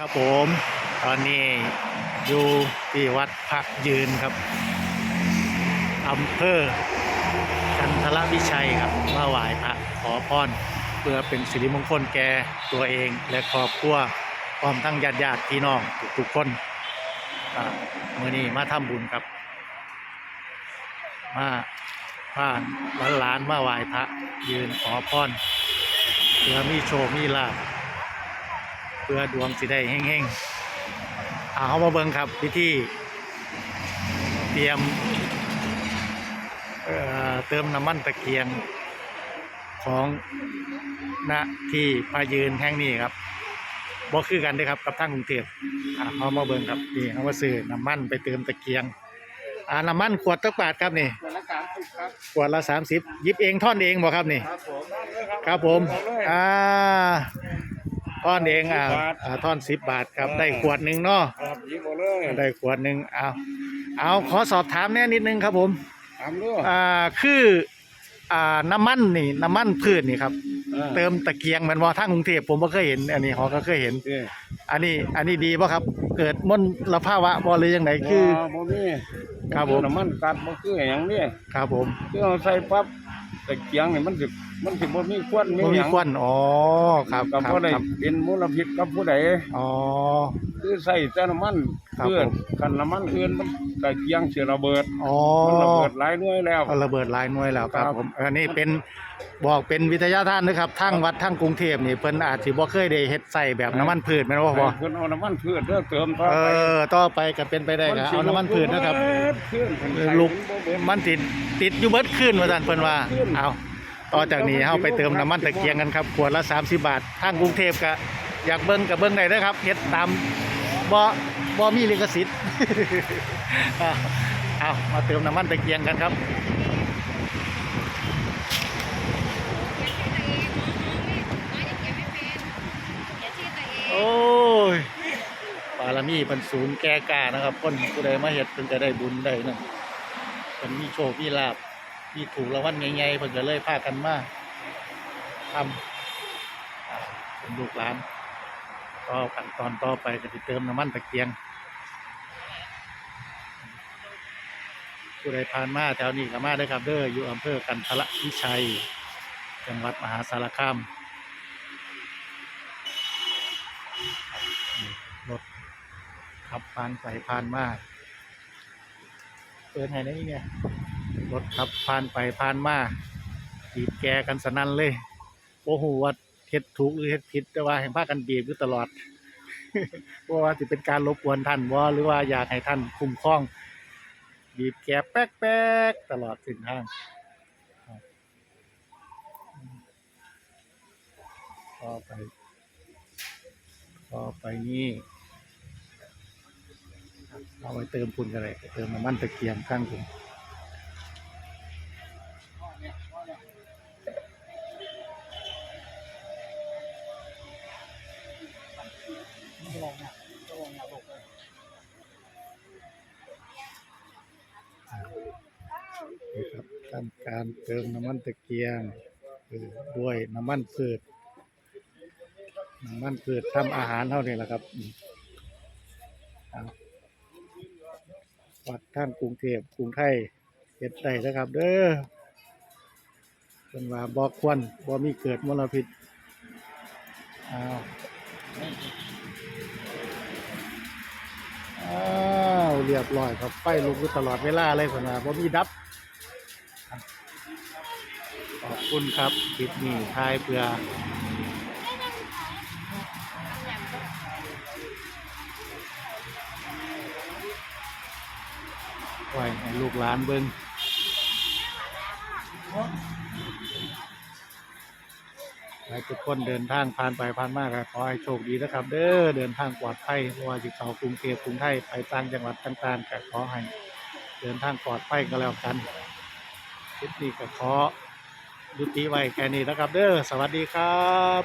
ครับผมตอนนี้อยู่ที่วัดพักยืนครับอำเภอกันทรวิชัยครับมาไหว้พระขอพรเพื่อเป็นสิริมงคลแก่ตัวเองและครอบครัวพร้อมทั้งญาติญาติพี่น้องทุกๆคนอ่ามื่อนี้มาทำบุญครับ มาผ่าหลานๆมาไหว้พระยืนขอพรเพื่อมีโชคมีลาภ เพื่อดวงสิได้แห้งๆเอาเขามาเบิ่งครับพิธีเตรียมเเติมน้ำมันตะเกียงของณที่พายืนแห่งนี้ครับบ่คือกันด้อครับกับทางกรุงเทพเขามาเบิ่งครับนี่เขามาซื้อน้ำมันไปเติมตะเกียงอ่าน้ำมันขวดตักบาทครับนี่ส่วนละสามสิบครับขวดละสามสิบยิบเองท่อนเองบ่ครับนี่ ครับผมครับผมอ่า ท่อนเองอ่าอ่าท่อนสิบบาทครับได้ขวดหนึ่งเนาะครับยิบหมดเลยได้ขวดหนึ่งเอาเอาขอสอบถามแน่นิดนึงครับผมทำด้วยอ่าคืออ่าน้ำมันนี่น้ำมันพืชนี่ครับ เติมตะเกียงแมันว่าทางกรุงเทพผมก็เคยเห็น อันนี้เขาก็เคยเห็นนี่อันนี้อันนี้ดีป่ะครับ เกิดมลภาวะบ่หรือยังไงคือบ่มีครับผมน้ำมันกัดบ่คืออย่างนี้ครับผมคือเอาใส่ปั๊บตะเกียงนี่มันสิมันสิบ่มีควันมีบ่หมียังควันอ๋อครับกับครับบ่ได้ครับเป็นมลพิษกับผู้ใดอ๋อ คือใส่แต่น้ำมันครับเพื่อนผมคันน้ำมันอื่นมันตะเกียงสิระเบิดอ๋อมันระเบิดหลายหน่วยแล้วเอาระเบิดหลายหน่วยแล้วครับครับ ผมอันนี้เป็นบอกเป็นวิทยาทานนะครับทั้งวัดทั้งกรุงเทพนี่เพิ่นอาจสิบ่เคยได้เฮ็ดใส่แบบน้ำมันพืชแม่นบ่พ่อเพิ่นเอาน้ำมันพืชเด้อเติมต่อเอไปอต่อไปก็เป็นไปได้ก็เอาน้ำมันพืชนะครับลูกมันติดติดอยู่เบิดขึ้นว่าซั่นเพิ่นว่า เอา ต่อจากนี้เฮาไปเติมน้ำมันตะเกียงกันครับขวดละ 30 บาททางกรุงเทพก็อยากเบิ่งก็เบิ่งได้เด้ครับเฮ็ดตามบ่บ่มีลิขสิทธิ์เอามาเติมน้ำมันตะเกียงกันครับโอ้ยบารมีเป็นศูนย์แก่กานะครับคนผู้ใดมาเฮ็ดเพิ่นจะได้บุญได้นั่นเพิ่นมีโชคมีลาภ มีถูกรางวัลใหญ่ๆเพิ่นก็เลยพากันมาทำเป็นลูกหลานต่อขั้นตอนต่อไปก็สิเติมน้ำมันตะเกียง ผู้ใดผ่านมาแถวนี้ก็มาได้ครับเด้ออยู่อำเภอกันทละวิชัย จังหวัดมหาสารคามรถขับผ่านไปผ่านมาเปิดให้ได้เนี่ย รถขับผ่านไปผ่านมาบีบแกกันสนั่นเลยโอ้โหว่าเฮ็ดถูกหรือเฮ็ดผิด แต่ว่าเห็นพาคกันบีบอยู่ตลอดเพราะว่าสิเป็นการรบกวนท่านว่าหรือว่าอยากให้ท่านคุ้มครอง บีบแกแป๊กๆตลอดเส้นทางต่อไปต่อไปนี้เอาไว้เติมพุ่นกันเลยเติมน้ำมันตะเกียงข้างผม การเติมน้ำมันตะเกียงเออด้วยน้ำมันพืชน้ำมันพืชทำอาหารเท่านี้แหละครับอืมเอาวัดท่านกรุงเทพกรุงไทยเฮ็ดได้นะครับ เด้อเป็นว่าบ่ควรบ่มีเกิดมลพิษอ้าวอ้าวเรียบร้อยครับไฟลุกอยู่ตลอดเวลาเลยคนว่าบ่มีดับ ขอบคุณครับคลิปนี้ทายเพื่อไว้ให้ลูกหลานเบิ่งให้ทุกคนเดินทางผ่านไปผ่านมาก็ขอให้โชคดีนะครับ เด้อเดินทางปลอดภัยไม่ว่าจะเขากรุงเทพกรุงไทยไปต่างจังหวัดต่างๆก็ขอให้เดินทางปลอดภัยก็แล้วกัน คลิปนี้ก็ขอยุติไว้แค่นี้นะครับ เด้อสวัสดีครับ